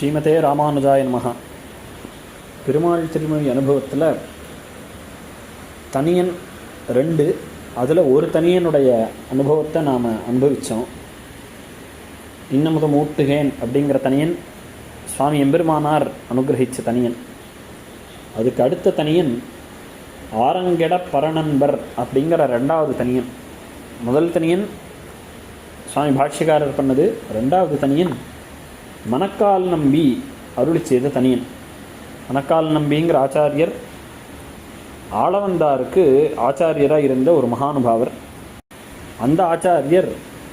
ஸ்ரீமதே ராமானுஜாய நமஹா. பெருமாள் திருமொழி அனுபவத்தில் தனியன் ரெண்டு அதில் ஒரு தனியனுடைய அனுபவத்தை நாம் அனுபவித்தோம் இன்னமுத மூட்டுகேன் அப்படிங்கிற தனியன் சுவாமி எம்பெருமானார் அனுகிரகித்த தனியன். அதுக்கு அடுத்த தனியன் ஆரங்கெட பரநண்பர் அப்படிங்கிற ரெண்டாவது தனியன். முதல் தனியன் சுவாமி பாஷ்யக்காரர் பண்ணது ரெண்டாவது தனியன் மணக்கால் நம்பி அருளி செய்த தனியன். மணக்கால் நம்பிங்கிற ஆச்சாரியர் ஆளவந்தாருக்கு ஆச்சாரியராக இருந்த ஒரு மகானுபாவர். அந்த ஆச்சாரியர்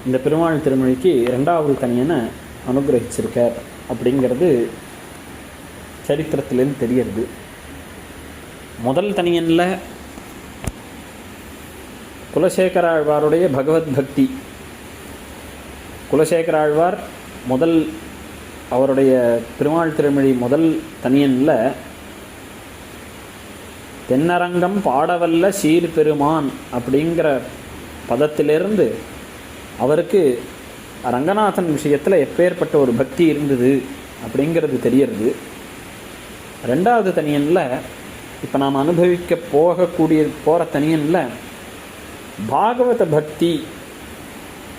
இந்த பெருமாள் திருமொழிக்கு ரெண்டாவது தனியனை அனுகிரகிச்சிருக்கார் அப்படிங்கிறது சரித்திரத்திலேருந்து தெரியறது. முதல் தனியனில் குலசேகராழ்வாருடைய பகவத் பக்தி. குலசேகராழ்வார் முதல் அவருடைய திருமால் திருமொழி முதல் தனியனில் தென்னரங்கம் பாடவல்ல சீர் பெருமான் அப்படிங்கிற பதத்திலிருந்து அவருக்கு ரங்கநாதன் விஷயத்தில் எப்பேற்பட்ட ஒரு பக்தி இருந்தது அப்படிங்கிறது தெரியறது. ரெண்டாவது தனியனில் இப்போ நாம் அனுபவிக்க போகக்கூடிய போகிற தனியனில் பாகவத பக்தி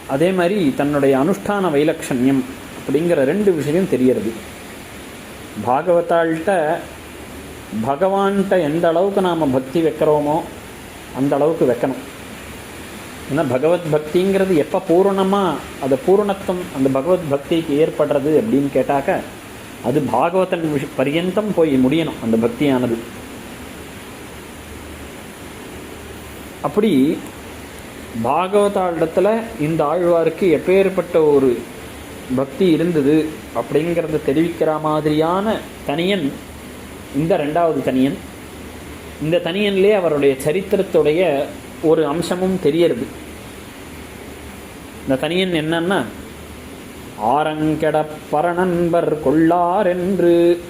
அதே மாதிரி தன்னுடைய அனுஷ்டான வைலட்சண்யம் அப்படிங்கிற ரெண்டு விஷயம் தெரியறது பாகவதாள்கிட்ட பகவான்கிட்ட எந்த அளவுக்கு நாம் பக்தி வைக்கிறோமோ அந்த அளவுக்கு வைக்கணும். ஏன்னா பகவத் பக்திங்கிறது எப்போ பூரணமாக அது பூரணத்துவம் அந்த பகவத் பக்திக்கு ஏற்படுறது அப்படின்னு கேட்டாக்க அது பாகவதன் விஷ பரியந்தம் போய் முடியணும் அந்த பக்தியானது. அப்படி பாகவதாளிடத்தில் இந்த ஆழ்வாருக்கு எப்பேற்பட்ட ஒரு பக்தி இருந்தது அப்படிங்கிறத தெரிவிக்கிற மாதிரியான தனியன் இந்த ரெண்டாவது தனியன் இந்த தனியன்லேயே அவருடைய சரித்திரத்துடைய ஒரு அம்சமும் தெரியறது. இந்த தனியன் என்னன்னா ஆரங்கெட பரநண்பர் கொள்ளார் என்று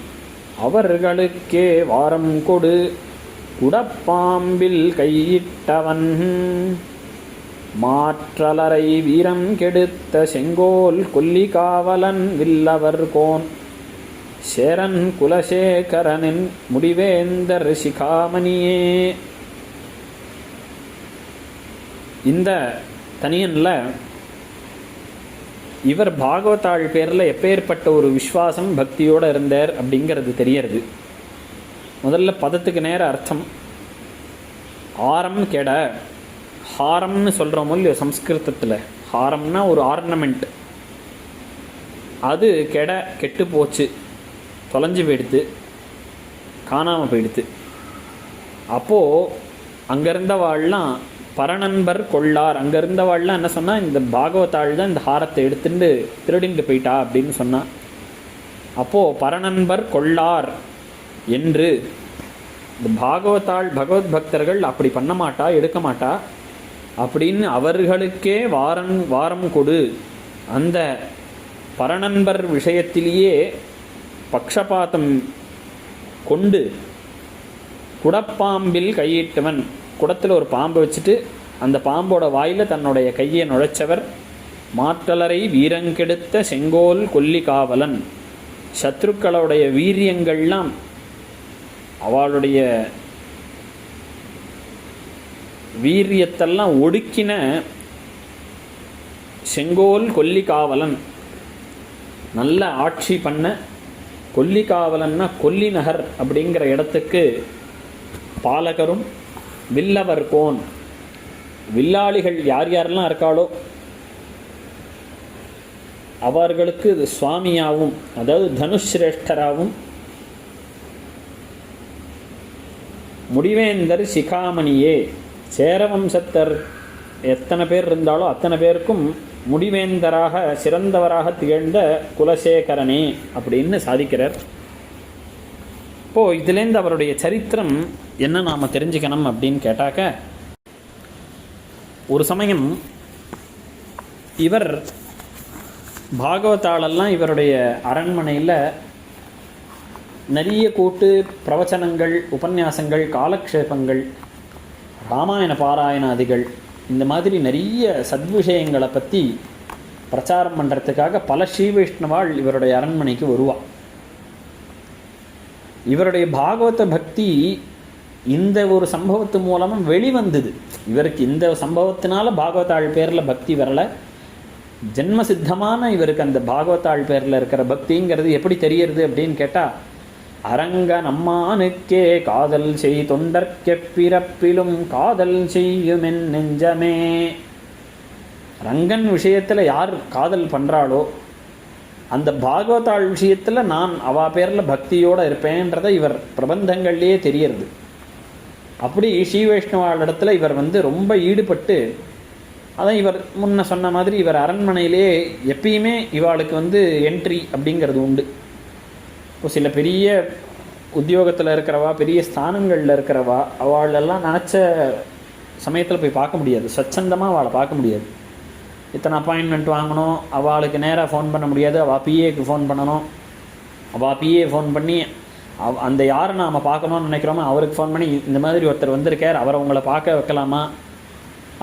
அவர்களுக்கே வாரம் கொடு குடப்பாம்பில் கையிட்டவன் மாற்றலரை வீரம் கெடுத்த செங்கோல் கொல்லி காவலன் வில்லவர் கோன். சேரன் குலசேகரனின் முடிவேந்தர் சிகாமணியே இந்த தனியனில் இவர் பாகவதாள் பேரில் எப்பேற்பட்ட ஒரு விஸ்வாசம் பக்தியோடு இருந்தார் அப்படிங்கிறது தெரியறது. முதல்ல பதத்துக்கு நேர அர்த்தம். ஆரம் கெட ஹாரம்னு சொல்கிறோமோ இல்லையோ சம்ஸ்கிருதத்தில்? ஹாரம்னா ஒரு ஆர்னமெண்ட் அது கெட கெட்டு போச்சு தொலைஞ்சு போயிடுத்து காணாமல் போயிடுத்து அப்போது அங்கே இருந்தவாள்லாம் பரநண்பர் கொள்ளார். அங்கே இருந்தவாள்லாம் என்ன சொன்னால் இந்த பாகவதாள் தான் இந்த ஹாரத்தை எடுத்துட்டு திருடிண்டு போயிட்டா அப்படின்னு சொன்னான் அப்போது பரநண்பர் கொள்ளார் என்று இந்த பாகவத்தாள் பகவத் பக்தர்கள் அப்படி பண்ண மாட்டா எடுக்க மாட்டா. அப்படின்னு அவர்களுக்கே வாரம் வாரம் கொடு. அந்த பரநண்பர் விஷயத்திலேயே பக்ஷபாதம் கொண்டு குடப்பாம்பில் கையிட்டவன் குடத்தில் ஒரு பாம்பை வச்சுட்டு அந்த பாம்போட வாயில் தன்னுடைய கையை நுழைச்சவர் மாற்றலரை வீரங்கெடுத்த செங்கோல் கொல்லி காவலன் சத்ருக்களுடைய வீரியங்கள்லாம் அவளுடைய வீரியத்தெல்லாம் ஒடுக்கின செங்கோல் கொல்லி காவலன் நல்ல ஆட்சி பண்ண கொல்லி காவலன்னா கொல்லி நகர் அப்படிங்கிற இடத்துக்கு பாலகரும் வில்லவர் கோன். வில்லாளிகள் யார் யாரெல்லாம் இருக்காளோ அவர்களுக்கு இது சுவாமியாகவும் அதாவது தனுஷ்ரேஷ்டராகவும் முடிவேந்தர் சிகாமணியே. சேரவம்சத்தர். எத்தனை பேர் இருந்தாலோ அத்தனை பேருக்கும் முடிவேந்தராக சிறந்தவராக திகழ்ந்த குலசேகரனே அப்படின்னு சாதிக்கிறார். இப்போது இதுலேருந்து அவருடைய சரித்திரம் என்ன நாம் தெரிஞ்சுக்கணும் அப்படின்னு கேட்டாக்க ஒரு சமயம் இவர் பாகவதாளெல்லாம் இவருடைய அரண்மனையில் நிறைய கூட்டு பிரவச்சனங்கள் உபன்யாசங்கள் காலக்ஷேபங்கள் ராமாயண பாராயணாதிகள் இந்த மாதிரி நிறைய சத்விஷயங்களை பற்றி பிரச்சாரம் பண்ணுறதுக்காக பல ஸ்ரீ வைஷ்ணவாள் இவருடைய அரண்மனைக்கு வருவாள் இவருடைய பாகவத பக்தி இந்த ஒரு சம்பவத்து மூலமாக வெளிவந்தது. இவருக்கு இந்த சம்பவத்தினால பாகவதாள் பேரில் பக்தி வரல. ஜென்ம சித்தமான இவருக்கு அந்த பாகவதாள் பேரில் இருக்கிற பக்திங்கிறது எப்படி தெரியறது அப்படின்னு கேட்டால் அரங்க நம்மானுக்கே காதல் செய் தொண்டர்க்கெ பிறப்பிலும் காதல் செய்யுமென் நெஞ்சமே. ரங்கன் விஷயத்தில் யார் காதல் பண்ணுறாளோ அந்த பாகவதாள் விஷயத்தில் நான் அவா பேரில் பக்தியோடு இருப்பேன்றதை இவர் பிரபந்தங்கள்லேயே தெரியறது. அப்படி ஸ்ரீ வைஷ்ணவாள் இடத்துல இவர் வந்து ரொம்ப ஈடுபட்டு அதான் இவர் முன்ன சொன்ன மாதிரி இவர் அரண்மனையிலே எப்பயுமே இவாளுக்கு வந்து என்ட்ரி அப்படிங்கிறது உண்டு. இப்போ சில பெரிய உத்தியோகத்தில் இருக்கிறவா பெரிய ஸ்தானங்களில் இருக்கிறவா அவளெல்லாம் நினச்ச சமயத்தில் போய் பார்க்க முடியாது. சச்சந்தமாக அவளை பார்க்க முடியாது. இத்தனை அப்பாயின்மெண்ட் வாங்கணும் அவளுக்கு நேராக ஃபோன் பண்ண முடியாது அவள் பிஏக்கு ஃபோன் பண்ணணும். அவள் பிஏ ஃபோன் பண்ணி அவ அந்த யாரை நாம் பார்க்கணும்னு நினைக்கிறோமோ அவருக்கு ஃபோன் பண்ணி இந்த மாதிரி ஒருத்தர் வந்திருக்கார் அவரை உங்களை பார்க்க வைக்கலாமா?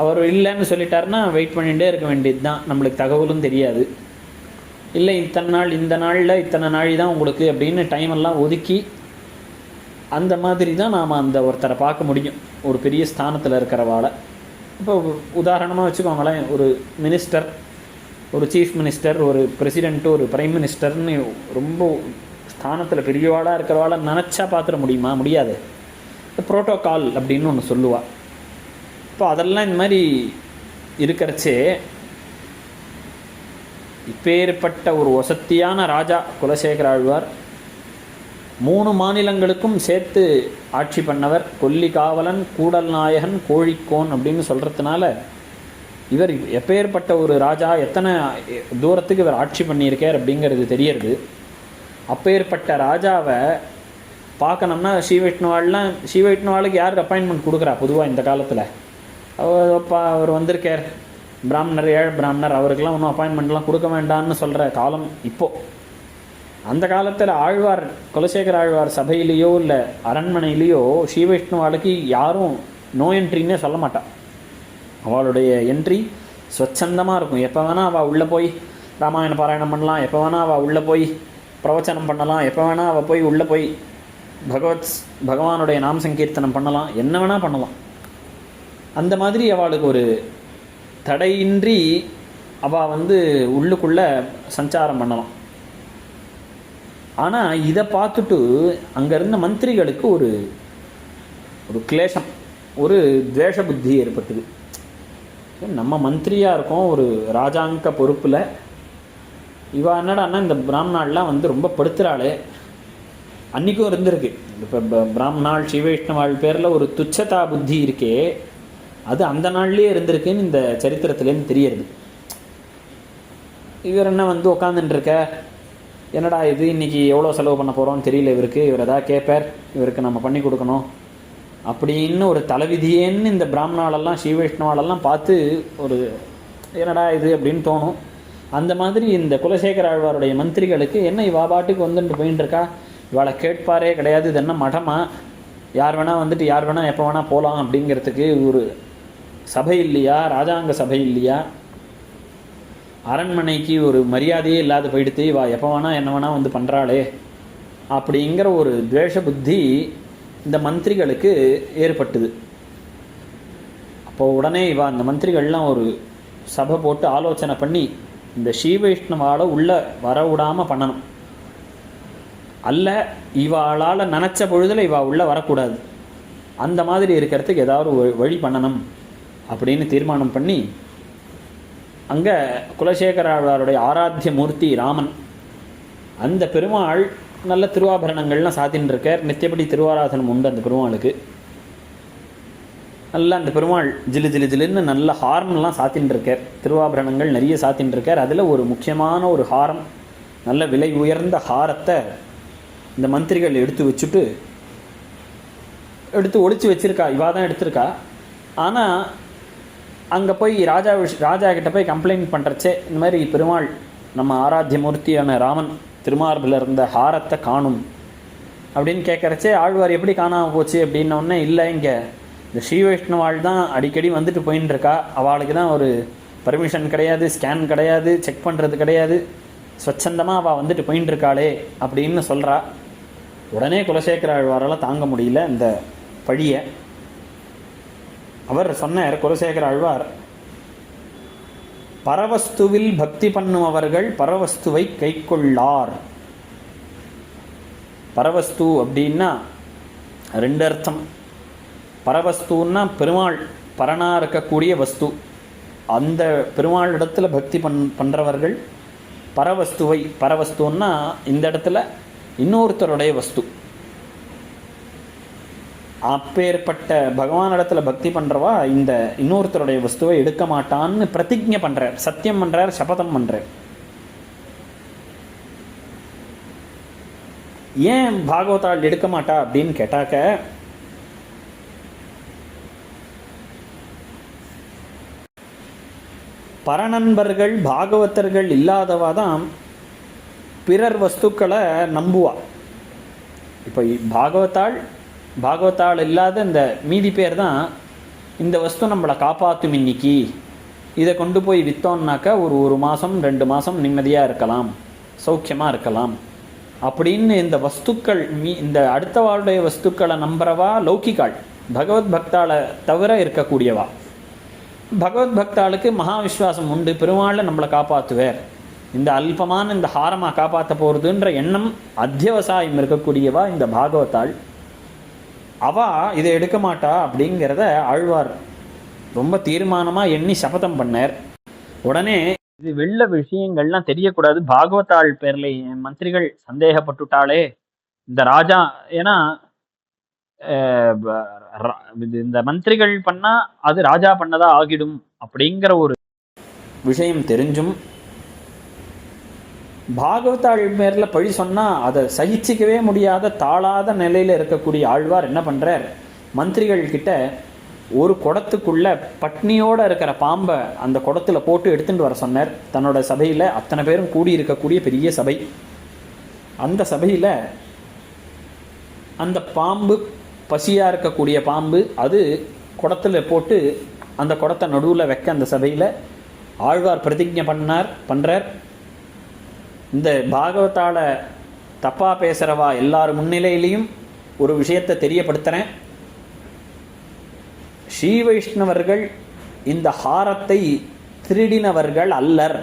அவர் இல்லைன்னு சொல்லிட்டாருன்னா வெயிட் பண்ணிகிட்டே இருக்க வேண்டியது தான் நம்மளுக்கு தகவலும் தெரியாது. இல்லை இத்தனை நாள் இந்த நாளில் இத்தனை நாள் தான் உங்களுக்கு அப்படின்னு டைம் எல்லாம் ஒதுக்கி அந்த மாதிரி தான் நாம் அந்த ஒருத்தரை பார்க்க முடியும். ஒரு பெரிய ஸ்தானத்தில் இருக்கிறவாளை. இப்போ உதாரணமாக வச்சுக்கோங்களேன் ஒரு மினிஸ்டர் ஒரு சீஃப் மினிஸ்டர் ஒரு பிரசிடெண்ட்டு ஒரு பிரைம் மினிஸ்டர்னு ரொம்ப ஸ்தானத்தில் பெரியவாளாக இருக்கிறவாளை நினச்சா பார்த்துட முடியுமா? முடியாது. ப்ரோட்டோகால் அப்படின்னு ஒன்று சொல்லுவாள் இப்போ அதெல்லாம் இந்த மாதிரி இருக்கிறச்சே இப்பேற்பட்ட ஒரு வசத்தியான ராஜா குலசேகர ஆழ்வார் மூணு மாநிலங்களுக்கும் சேர்த்து ஆட்சி பண்ணவர். கொல்லி காவலன் கூடல் நாயகன் கோழிக்கோன் அப்படின்னு சொல்கிறதுனால இவர் எப்பேற்பட்ட ஒரு ராஜா எத்தனை தூரத்துக்கு இவர் ஆட்சி பண்ணியிருக்கார் அப்படிங்கிறது தெரியறது. அப்பேற்பட்ட ராஜாவை பார்க்கணும்னா ஸ்ரீ வைஷ்ணவாள்லாம் ஸ்ரீ வைஷ்ணவாளுக்கு யார் அப்பாயின்மெண்ட் கொடுக்குறா பொதுவாக இந்த காலத்தில்? அவர் அப்பா அவர் வந்திருக்கார். பிராமணர் ஏழ் பிராமணர் அவருக்கெல்லாம் ஒன்றும் அப்பாயின்மெண்ட்லாம் கொடுக்க வேண்டாம்னு சொல்கிற காலம் இப்போது அந்த காலத்தில் ஆழ்வார் குலசேகர ஆழ்வார் சபையிலேயோ இல்லை அரண்மனையிலேயோ ஸ்ரீவைஷ்ணுவாளுக்கு யாரும் நோ என்ட்ரின்னே சொல்ல மாட்டாள் அவளுடைய என்ட்ரி ஸ்வச்சந்தமாக இருக்கும். எப்போ வேணால் அவள் உள்ளே போய் ராமாயண பாராயணம் பண்ணலாம். எப்போ வேணால் அவள் உள்ளே போய் பிரவச்சனம் பண்ணலாம். எப்போ வேணால் அவள் போய் உள்ளே போய் பகவத் பகவானுடைய நாம் சங்கீர்த்தனம் பண்ணலாம். என்ன வேணால் பண்ணலாம். அந்த மாதிரி அவளுக்கு ஒரு தடையின்றி அவள் வந்து உள்ளுக்குள்ளே சஞ்சாரம் பண்ணலாம். ஆனால் இதை பார்த்துட்டு அங்கே இருந்த மந்திரிகளுக்கு ஒரு ஒரு கிளேஷம் ஒரு துவேஷ புத்தி ஏற்பட்டது. நம்ம மந்திரியாக இருக்கோம் ஒரு ராஜாங்க பொறுப்பில். இவா என்னடான்னா இந்த பிராமணாள்லாம் வந்து ரொம்ப படுத்துகிறாளே அன்றைக்கும் இருந்திருக்கு. இப்போ பிராமணாள் ஸ்ரீவைஷ்ணவாள் பேரில் ஒரு துச்சதா புத்தி இருக்கே. அது அந்த நாள்லேயே இருந்திருக்குன்னு இந்த சரித்திரத்துலேருந்து தெரியறது. இவர் என்ன வந்து உட்காந்துட்டுருக்க என்னடா இது இன்றைக்கி எவ்வளோ செலவு பண்ண போகிறோம்னு தெரியல இவருக்கு. இவர் எதாவது கேட்பார் இவருக்கு நம்ம பண்ணி கொடுக்கணும். அப்படின்னு ஒரு தலைவிதியேன்னு இந்த பிராமணாலெல்லாம் ஸ்ரீவைஷ்ணவாலெல்லாம் பார்த்து ஒரு என்னடா இது அப்படின்னு தோணும். அந்த மாதிரி இந்த குலசேகர ஆழ்வாருடைய மந்திரிகளுக்கு என்ன இவா பாட்டுக்கு வந்துட்டு போயின்னு இருக்கா இவளை கேட்பாரே கிடையாது இது என்ன மடமா? யார் வேணால் வந்துட்டு யார் வேணால் எப்போ வேணால் போகலாம் அப்படிங்கிறதுக்கு ஒரு சபை இல்லையா ராஜாங்க சபை இல்லையா அரண்மனைக்கு ஒரு மரியாதையே இல்லாத போயிடுத்து வா எப்போ வேணால் என்ன வேணால் வந்து பண்ணுறாளே அப்படிங்கிற ஒரு துவேஷ புத்தி இந்த மந்திரிகளுக்கு ஏற்பட்டுது. அப்போ உடனே இவா இந்த மந்திரிகள்லாம் ஒரு சபை போட்டு ஆலோசனை பண்ணி இந்த ஸ்ரீவைஷ்ணவால் உள்ளே வர விடாமல் பண்ணணும். அல்ல இவாளால் நினச்ச பொழுதில் இவா உள்ளே வரக்கூடாது. அந்த மாதிரி இருக்கிறதுக்கு ஏதாவது ஒரு வழி பண்ணணும். அப்படின்னு தீர்மானம் பண்ணி அங்கே குலசேகராழ்வாருடைய ஆராத்திய மூர்த்தி ராமன் அந்த பெருமாள் நல்ல திருவாபரணங்கள்லாம் சாத்தின்னு இருக்கார் நித்தியப்படி திருவாராதனம் உண்டு அந்த பெருமாளுக்கு. நல்லா அந்த பெருமாள் ஜிலு ஜிலு ஜிலுன்னு நல்ல ஹார்ன்லாம் சாத்தின்னு இருக்கார் திருவாபரணங்கள் நிறைய சாத்தின்னு இருக்கார் அதில் ஒரு முக்கியமான ஒரு ஹாரம் நல்ல விலை உயர்ந்த ஹாரத்தை இந்த மந்திரிகள் எடுத்து வச்சுட்டு எடுத்து ஒழிச்சு வச்சிருக்கா இவா தான் எடுத்திருக்கா. ஆனால் அங்கே போய் ராஜா விஷ் ராஜா கிட்ட போய் கம்ப்ளைண்ட் பண்ணுறச்சே இந்த மாதிரி பெருமாள் நம்ம ஆராத்திய மூர்த்தியான ராமன் திருமார்பில் இருந்த ஹாரத்தை காணும் அப்படின்னு கேட்குறச்சே ஆழ்வார் எப்படி காணாமல் போச்சு அப்படின்னோடனே இல்லை இங்கே இந்த ஸ்ரீ வைஷ்ணவாள் தான் அடிக்கடி வந்துட்டு போயின்னு இருக்கா அவளுக்கு தான் ஒரு பர்மிஷன் கிடையாது ஸ்கேன் கிடையாது செக் பண்ணுறது கிடையாது. ஸ்வச்சந்தமாக அவள் வந்துட்டு போயின்னு இருக்காளே அப்படின்னு சொல்கிறா உடனே குலசேகர ஆழ்வாரால் தாங்க முடியல இந்த பழியை. அவர் சொன்னார் குலசேகர ஆழ்வார் பரவஸ்துவில் பக்தி பண்ணுபவர்கள் பரவஸ்துவை கைக்கொள்ளார். பரவஸ்து அப்படின்னா ரெண்டு அர்த்தம். பரவஸ்துன்னா பெருமாள் பரணா இருக்கக்கூடிய வஸ்து. அந்த பெருமாள் இடத்துல பக்தி பண் பண்ணுறவர்கள் பரவஸ்துவை பரவஸ்துன்னா இந்த இடத்துல இன்னொருத்தருடைய வஸ்து. அப்பேற்பட்ட பகவான் இடத்துல பக்தி பண்ணுறவா இந்த இன்னொருத்தருடைய வஸ்துவை எடுக்க மாட்டான்னு பிரதிஜை பண்ணுறார் சத்தியம் பண்ணுறார் சபதம் பண்ணுறார் ஏன் பாகவதாள் எடுக்க மாட்டா அப்படின்னு கேட்டாக்க பரநண்பர்கள் பாகவதர்கள் இல்லாதவா தான் பிறர் வஸ்துக்களை நம்புவா. இப்போ பாகவத்தாள் பாகவத்தால் இல்லாத இந்த மீதி பேர் தான் இந்த வஸ்து நம்மளை காப்பாற்றும் இன்னைக்கு. இதை கொண்டு போய் விற்றோம்னாக்கா ஒரு ஒரு மாதம் ரெண்டு மாதம் நிம்மதியாக இருக்கலாம் சௌக்கியமாக இருக்கலாம். அப்படின்னு இந்த வஸ்துக்கள் மீ இந்த அடுத்த வாழ்டைய வஸ்துக்களை நம்புறவா? லௌகிகாள். பகவத் பக்தாளை தவிர இருக்கக்கூடியவா? பகவத் பக்தாளுக்கு மகா விஸ்வாசம் உண்டு. பெருமாளை நம்மளை காப்பாற்றுவேர் இந்த அல்பமான இந்த ஹாரமாக காப்பாற்ற போகிறதுன்ற எண்ணம் அத்தியவசாயம் இருக்கக்கூடியவா இந்த பாகவத்தாள்? அவா இதை எடுக்க மாட்டா அப்படிங்கிறத ஆழ்வார் ரொம்ப தீர்மானமாக எண்ணி சபதம் பண்ணார். உடனே இது வெள்ள விஷயங்கள்லாம் தெரியக்கூடாது. பாகவதாள் பேர்ல மந்திரிகள் சந்தேகப்பட்டுட்டாளே. இந்த ராஜா ஏன்னா இது இந்த மந்திரிகள் பண்ணா அது ராஜா பண்ணதா ஆகிடும் அப்படிங்கிற ஒரு விஷயம் தெரிஞ்சும் பாகவதாள் மேரில் பழி சொன்னால் அதை சகிச்சிக்கவே முடியாத தாழாத நிலையில் இருக்கக்கூடிய ஆழ்வார் என்ன பண்ணுறார் மந்திரிகள்கிட்ட ஒரு குடத்துக்குள்ள பட்னியோடு இருக்கிற பாம்பை அந்த குடத்தில் போட்டு எடுத்துகிட்டு வர சொன்னார். தன்னோட சபையில் அத்தனை பேரும் கூடி இருக்கக்கூடிய பெரிய சபை. அந்த சபையில் அந்த பாம்பு பசியாக இருக்கக்கூடிய பாம்பு அது குடத்தில் போட்டு அந்த குடத்தை நடுவில் வைக்க அந்த சபையில் ஆழ்வார் பிரதிஜை பண்ணார் பண்ணுறார் இந்த பாகவத்தால தப்பா பேசுகிறவா எல்லார் முன்னிலையிலையும் ஒரு விஷயத்தை தெரியப்படுத்துகிறேன் ஸ்ரீ வைஷ்ணவர்கள் இந்த ஹாரத்தை திருடினவர்கள் அல்லர்.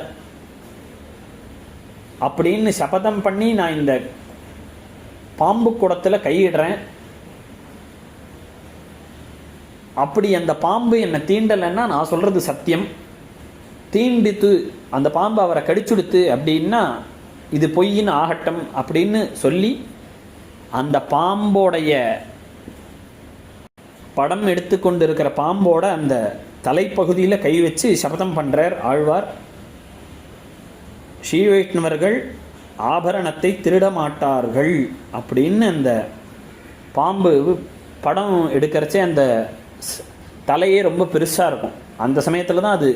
அப்படின்னு சபதம் பண்ணி நான் இந்த பாம்பு குடத்தில் கையிடுறேன். அப்படி அந்த பாம்பு என்னை தீண்டலைன்னா நான் சொல்கிறது சத்தியம். தீண்டித்து அந்த பாம்பு அவரை கடிச்சுடுத்து அப்படின்னா இது பொய்யின் ஆகட்டம் அப்படின்னு சொல்லி அந்த பாம்போடைய படம் எடுத்துக்கொண்டு இருக்கிற பாம்போட அந்த தலைப்பகுதியில் கை வச்சு சபதம் பண்ணுறார் ஆழ்வார். ஸ்ரீ வைஷ்ணவர்கள் ஆபரணத்தை திருட மாட்டார்கள் அப்படின்னு அந்த பாம்பு படம் எடுக்கிறச்சே அந்த ஸ்- தலையே ரொம்ப பெருசாக இருக்கும். அந்த சமயத்தில் தான் அது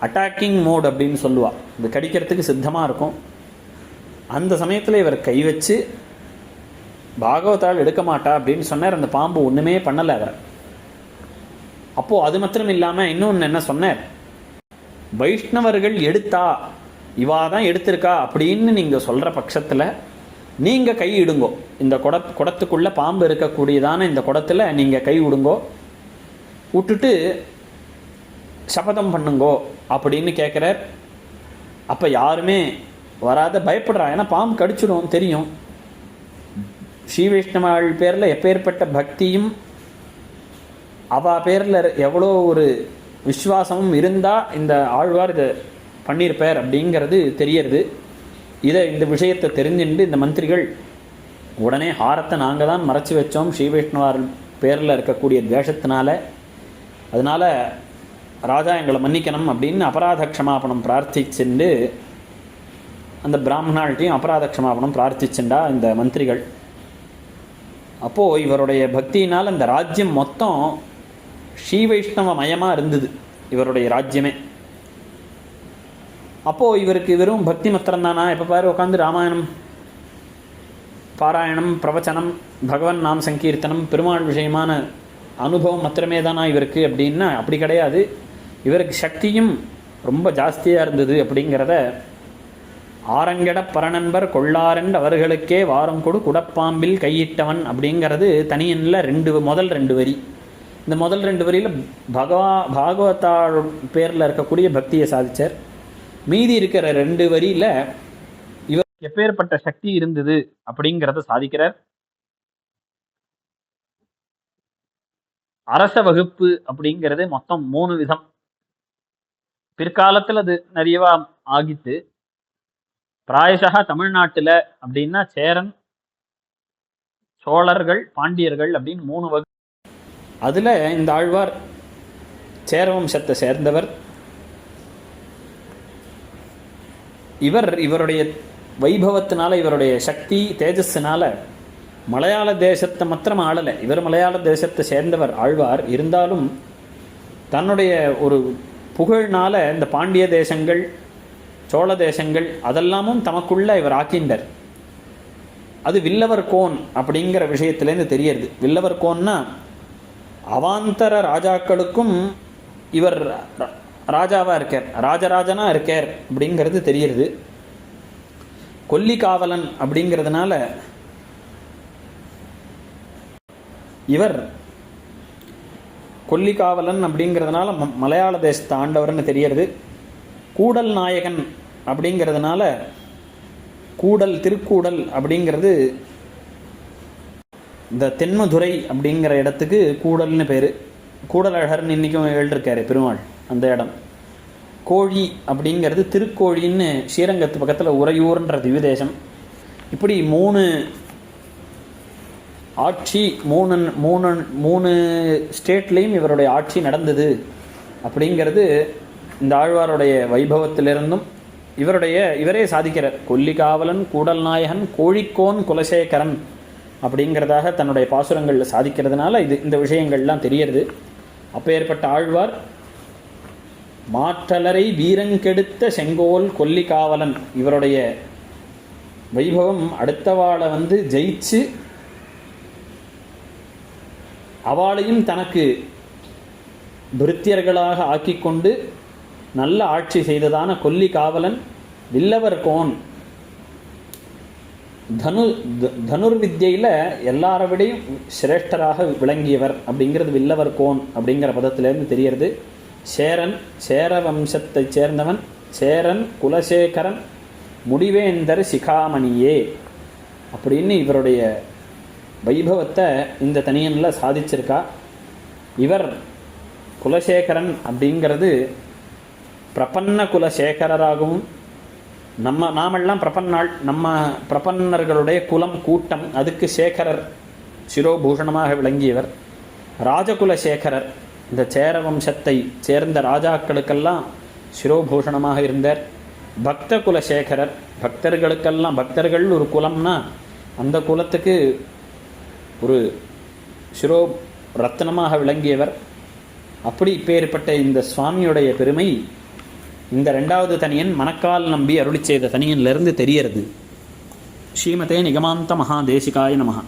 அட்டாக்கிங் மோட் அப்படின்னு சொல்லுவாள் இது கடிக்கிறதுக்கு சித்தமாக இருக்கும். அந்த சமயத்தில் இவர் கை வச்சு பாகவதால் எடுக்க மாட்டா அப்படின்னு சொன்னார். அந்த பாம்பு ஒன்றுமே பண்ணலை அவர். அப்போது அது மாத்திரம் இல்லாமல் இன்னொன்று என்ன சொன்னார்? வைஷ்ணவர்கள் எடுத்தா இவா தான் எடுத்திருக்கா அப்படின்னு நீங்கள் சொல்கிற பட்சத்தில் நீங்கள் கை இடுங்கோ. இந்த குட குடத்துக்குள்ளே பாம்பு இருக்கக்கூடியதான இந்த குடத்தில் நீங்கள் கை விடுங்கோ விட்டுட்டு சபதம் பண்ணுங்கோ அப்படின்னு கேட்குறார் அப்போ யாருமே வராத பயப்படுறான். ஏன்னா பாம்பு கடிச்சிடும் தெரியும். ஸ்ரீ வைஷ்ணவாள் பேரில் எப்பேற்பட்ட பக்தியும் அவா பேரில் எவ்வளோ ஒரு விசுவாசமும் இருந்தால் இந்த ஆழ்வார் இதை பண்ணியிருப்பார் அப்படிங்கிறது தெரியறது. இதை இந்த விஷயத்தை தெரிஞ்சுட்டு இந்த மந்திரிகள் உடனே ஹாரத்தை நாங்கள் தான் மறைச்சி வச்சோம். ஸ்ரீ வைஷ்ணவார் பேரில் இருக்கக்கூடிய துவேஷத்தினால. அதனால ராஜா எங்களை மன்னிக்கணும் அப்படின்னு அபராத க்ஷமாபணம் பிரார்த்திச்சுண்டு அந்த பிராமணாள்கிட்டையும் அபராத க்ஷமாபணம் பிரார்த்திச்சுண்டா இந்த மந்திரிகள். அப்போது இவருடைய பக்தியினால் அந்த ராஜ்யம் மொத்தம் ஸ்ரீ வைஷ்ணவ மயமாக இருந்தது இவருடைய ராஜ்யமே. அப்போது இவருக்கு வெறும் பக்தி மத்திரம்தானா? எப்போ பாரு உட்காந்து ராமாயணம் பாராயணம் பிரவச்சனம் பகவன் நாம் சங்கீர்த்தனம் பெருமாள் விஷயமான அனுபவம் மாத்திரமே தானா இவருக்கு அப்படின்னா? அப்படி கிடையாது. இவருக்கு சக்தியும் ரொம்ப ஜாஸ்தியாக இருந்தது அப்படிங்கிறத ஆரங்கட பரநண்பர் கொள்ளாரென்று அவர்களுக்கே வாரம் கொடு குடப்பாம்பில் கையிட்டவன் அப்படிங்கிறது தனியனில் ரெண்டு முதல் ரெண்டு வரி. இந்த முதல் ரெண்டு வரியில் பகவா பாகவதா பேரில் இருக்கக்கூடிய பக்தியை சாதித்தார் மீதி இருக்கிற ரெண்டு வரியில் இவர் எப்பேற்பட்ட சக்தி இருந்தது அப்படிங்கிறத சாதிக்கிறார். அரச வகுப்பு அப்படிங்கிறது மொத்தம் மூணு விதம். பிற்காலத்தில் அது நிறையவா ஆகித்து பிராயசா தமிழ்நாட்டில் அப்படின்னா சேரன் சோழர்கள் பாண்டியர்கள் அப்படின்னு மூணு வகு. அதில் இந்த ஆழ்வார் சேர வம்சத்தை சேர்ந்தவர். இவர் இவருடைய வைபவத்தினால இவருடைய சக்தி தேஜஸ்னால மலையாள தேசத்தை மாத்திரம் ஆளலை. இவர் மலையாள தேசத்தை சேர்ந்தவர் ஆழ்வார். இருந்தாலும் தன்னுடைய ஒரு புகழ்னால இந்த பாண்டிய தேசங்கள் சோழ தேசங்கள் அதெல்லாமும் தமக்குள்ள இவர் ஆக்கின்றார் அது வில்லவர் கோன் அப்படிங்கிற விஷயத்துலேருந்து தெரியறது. வில்லவர் கோன்னா அவாந்தர ராஜாக்களுக்கும் இவர் ரா- இருக்கார். ராஜராஜனாக இருக்கார் அப்படிங்கிறது தெரியறது. கொல்லிக்காவலன் அப்படிங்கிறதுனால இவர் கொல்லி காவலன் அப்படிங்கிறதுனால ம- மலையாள தேசத்தை ஆண்டவர்னு தெரியறது. கூடல் நாயகன் அப்படிங்கிறதுனால கூடல் திருக்கூடல் அப்படிங்கிறது இந்த தென்மதுரை அப்படிங்கிற இடத்துக்கு கூடல்னு பேர். கூடலழகர்னு இன்றைக்கும் எழுதியிருக்காரு பெருமாள் அந்த இடம். கோழி அப்படிங்கிறது திருக்கோழின்னு ஸ்ரீரங்கத்து பக்கத்தில் உறையூர்ன்ற திவ்யதேசம். இப்படி மூணு ஆட்சி மூணு மூணு மூணு ஸ்டேட்லேயும் இவருடைய ஆட்சி நடந்தது. அப்படிங்கிறது இந்த ஆழ்வாருடைய வைபவத்திலிருந்தும் இவருடைய இவரே சாதிக்கிறார். கொல்லிகாவலன் கூடல் நாயகன் கோழிக்கோன் குலசேகரன் அப்படிங்கிறதாக தன்னுடைய பாசுரங்களில் சாதிக்கிறதுனால இது இந்த விஷயங்கள்லாம் தெரியறது. அப்பேற்பட்ட ஆழ்வார் மாற்றலரை வீரங்கெடுத்த செங்கோல் கொல்லிகாவலன். இவருடைய வைபவம் அடுத்தவாளை வந்து ஜெயிச்சு அவளையும் தனக்கு பிருத்தியர்களாக ஆக்கிக்கொண்டு நல்ல ஆட்சி செய்ததான கொல்லி காவலன் வில்லவர் கோன். தனு த- தனுர்வித்யையில் எல்லாரை விடையும் சிரேஷ்டராக விளங்கியவர் அப்படிங்கிறது வில்லவர் கோன் அப்படிங்கிற பதத்திலேருந்து தெரியறது சேரன் சேர வம்சத்தைச் சேர்ந்தவன் சேரன் குலசேகரன் முடிவேந்தர் சிகாமணியே அப்படின்னு இவருடைய வைபவத்தை இந்த தனியனில் சாதிச்சிருக்கா. இவர் குலசேகரன் அப்படிங்கிறது பிரபன்ன குலசேகரராகவும் நம்ம நாமெல்லாம் பிரபன்னாள் நம்ம பிரபன்னர்களுடைய குலம் கூட்டம் அதுக்கு சேகரர் சிரோபூஷணமாக விளங்கியவர். ராஜகுல சேகரர் இந்த சேர வம்சத்தை சேர்ந்த ராஜாக்களுக்கெல்லாம் சிரோபூஷணமாக இருந்தார். பக்த குலசேகரர் பக்தர்களுக்கெல்லாம் பக்தர்கள் ஒரு குலம்னா அந்த குலத்துக்கு ஒரு சிரோ ரத்னமாக விளங்கியவர். அப்படி இப்பேற்பட்ட இந்த சுவாமியுடைய பெருமை இந்த ரெண்டாவது தனியன் மணக்கால் நம்பி அருளி செய்த தனியன்லேருந்து தெரியறது ஸ்ரீமதே நிகமாந்த மகாதேசிகாய நமகா